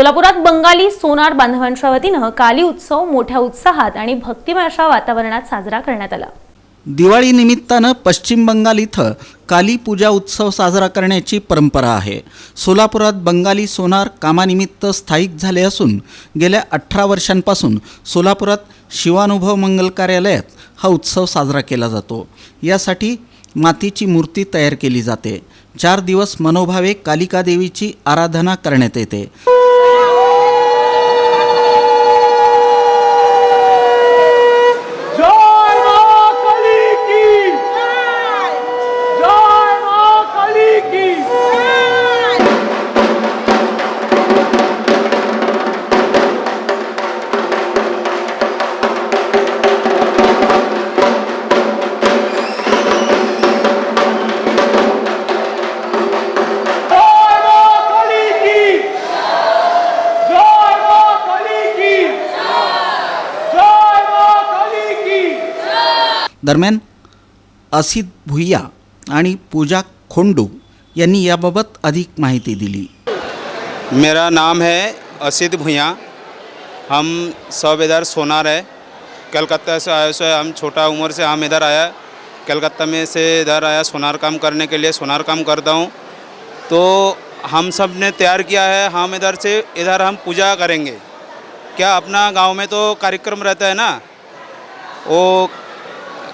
सोलापुरात बंगाली सोनार बांधवांच्या वतीनं काली उत्सव मोठ्या उत्साहात आणि भक्तिमय अशा वातावरणात साजरा करण्यात आला. दिवाळी निमित्तानं पश्चिम बंगाल इथं काली पूजा उत्सव साजरा करण्याची परंपरा आहे. सोलापुरात बंगाली सोनार कामानिमित्त स्थायिक झाले असून गेल्या अठरा वर्षांपासून सोलापुरात शिवानुभव मंगल कार्यालयात हा उत्सव साजरा केला जातो. यासाठी मातीची मूर्ती तयार केली जाते. चार दिवस मनोभावे कालिका देवीची आराधना करण्यात येते. दरम्यान असित भुय्या आणि पूजा खोंडू यांनी याबाबत अधिक माहिती दिली. मेरा नाम है असित भुइयाँ हम सब इधर सोनार है। कलकत्ता से आए से हम छोटा उम्र से हम इधर आया। कलकत्ता में से इधर आया सोनार काम करने के लिए, सोनार काम करता हूँ। तो हम सबने तैयार किया है, हम इधर से, इधर हम पूजा करेंगे। क्या अपना गाँव में तो कार्यक्रम रहता है ना? वो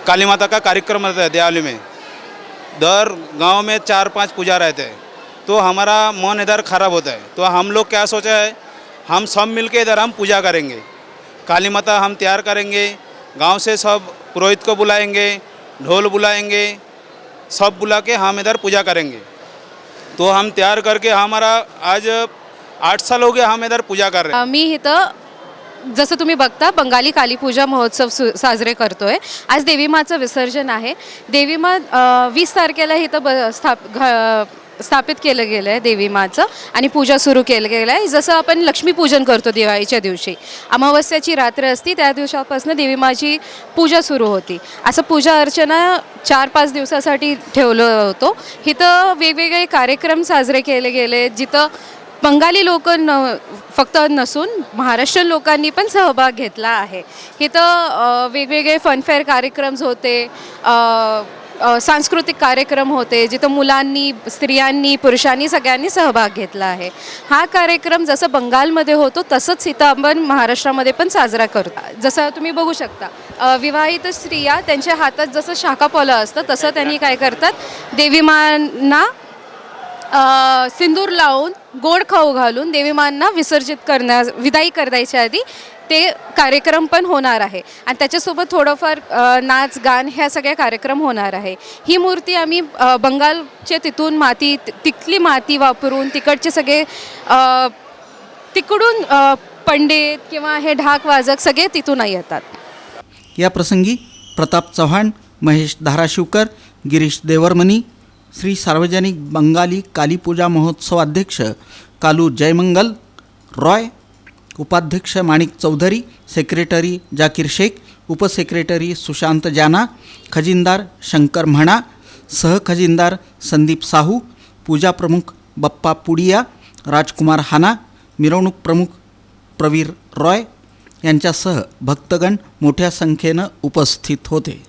काली माता का कार्यक्रम रहता है दिवाली में। दर गाँव में चार पाँच पूजा रहते हैं। तो हमारा मन इधर खराब होता है। तो हम लोग क्या सोचा है, हम सब मिलके इधर हम पूजा करेंगे। काली माता हम तैयार करेंगे, गाँव से सब पुरोहित को बुलाएँगे, ढोल बुलाएँगे, सब बुला के हम इधर पूजा करेंगे। तो हम तैयार करके हमारा आज आठ साल हो गया हम इधर पूजा कर रहे हैं। मी इथं जसं तुम्ही बघता बंगाली कालीपूजा महोत्सव सु साजरे करतोय. आज देवीमाचं विसर्जन आहे. देवीमा वीस तारखेला इथं ब स्थाप घ स्थापित केलं गेलं आहे देवीमाचं आणि पूजा सुरू केलं गेलं आहे जसं आपण लक्ष्मीपूजन करतो दिवाळीच्या दिवशी. अमावस्याची रात्र असती त्या दिवसापासून देवीमाची पूजा सुरू होती. असं पूजा अर्चना चार पाच दिवसासाठी ठेवलं होतो. इथं वेगवेगळे कार्यक्रम साजरे केले गेले जिथं बंगाली लोक न फक्त नसून महाराष्ट्रीयन लोकांनी पण सहभाग घेतला आहे. इथं वेगवेगळे फनफेअर कार्यक्रम्स होते सांस्कृतिक कार्यक्रम होते जिथं मुलांनी स्त्रियांनी पुरुषांनी सगळ्यांनी सहभाग घेतला आहे. हा कार्यक्रम जसं बंगालमध्ये होतो तसंच इथं आपण महाराष्ट्रामध्ये पण साजरा करतो. जसं तुम्ही बघू शकता विवाहित स्त्रिया त्यांच्या हातात जसं शाखापोलं असतं तसं त्यांनी काय करतात देवीमांना अ, सिंदूर लावून गोड खाऊ घालून देवीमांना विसर्जित करण्या विदाई करायच्या आधी ते कार्यक्रम पण होणार आहे. आणि त्याच्यासोबत थोडंफार अ, नाच गान ह्या सगळ्या कार्यक्रम होणार आहे. ही मूर्ती आम्ही अ, बंगालचे तिथून माती तिथली माती वापरून तिकडचे सगळे अ, तिकडून अ, पंडित किंवा हे ढाक वाजक सगळे तिथून येतात. या प्रसंगी प्रताप चव्हाण महेश धाराशिवकर गिरीश देवरमनी श्री सार्वजनिक बंगाली कालीपूजा महोत्सव अध्यक्ष कालू जयमंगल रॉय उपाध्यक्ष माणिक चौधरी सेक्रेटरी जाकीर शेख उपसेक्रेटरी सुशांत जाना खजिनदार शंकर म्हणा सहखजिनदार संदीप साहू पूजा प्रमुख बप्पा पुडिया राजकुमार हाना मिरवणूक प्रमुख प्रवीर रॉय यांच्यासह भक्तगण मोठ्या संख्येनं उपस्थित होते.